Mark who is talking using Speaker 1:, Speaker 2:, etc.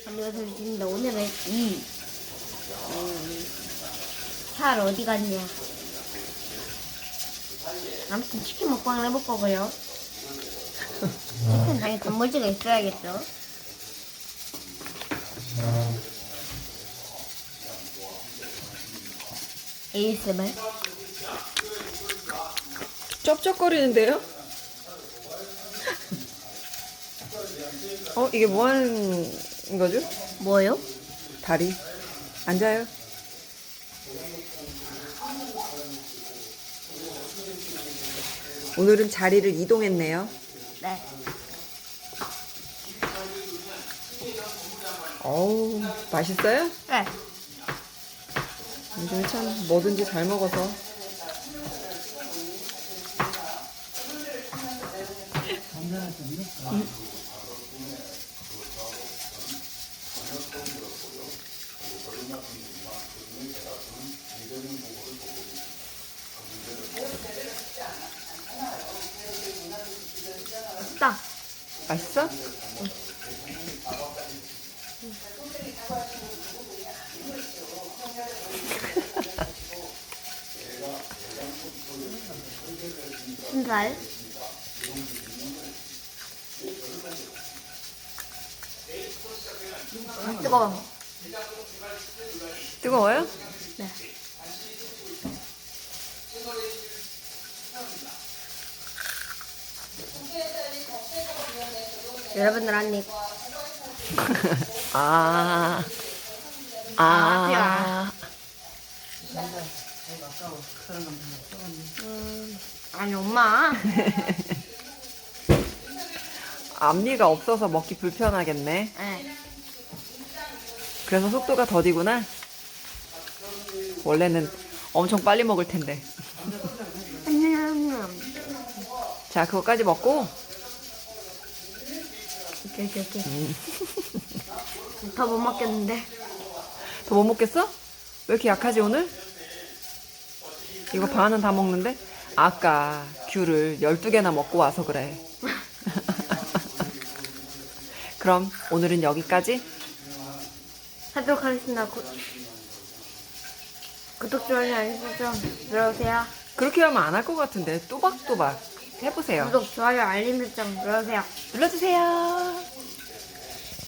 Speaker 1: 안녕하세요 진입니다 오늘은 이 음, 살 어디 갔냐? 아무튼 치킨 먹방을 해볼 거고요. 치킨 당연히 단무지가 있어야겠죠. ASMR
Speaker 2: 쩝쩝거리는데요? 어, 이게 뭐 하는 거죠?
Speaker 1: 뭐요?
Speaker 2: 다리. 앉아요. 오늘은 자리를 이동했네요.
Speaker 1: 네
Speaker 2: 어우, 맛있어요?
Speaker 1: 네.
Speaker 2: 요즘 참 뭐든지 잘 먹어서. 음.
Speaker 1: 딱.
Speaker 2: 맛있어?
Speaker 1: 순살 아, 뜨거워
Speaker 2: 뜨거워요?
Speaker 1: 네. 여러분들 한입
Speaker 2: 아.
Speaker 1: 아. 음, 아니 엄마
Speaker 2: 앞니가 없어서 먹기 불편하겠네.
Speaker 1: 네.
Speaker 2: 그래서 속도가 더디구나. 원래는 엄청 빨리 먹을 텐데.
Speaker 1: 음,
Speaker 2: 자, 그거까지 먹고
Speaker 1: 오케이 오케이 오케이 더 못 먹겠는데
Speaker 2: 더 못 먹겠어? 왜 이렇게 약하지 오늘? 이거 반은 다 먹는데? 아까 귤을 12개나 먹고 와서 그래. 그럼 오늘은 여기까지.
Speaker 1: 하도록 하겠습니다 구, 구독 좋아요 알림 설정 눌러주세요
Speaker 2: 그렇게 하면 안 할 것 같은데 또박또박 해보세요.
Speaker 1: 구독 좋아요 알림 설정 눌러주세요
Speaker 2: 눌러주세요.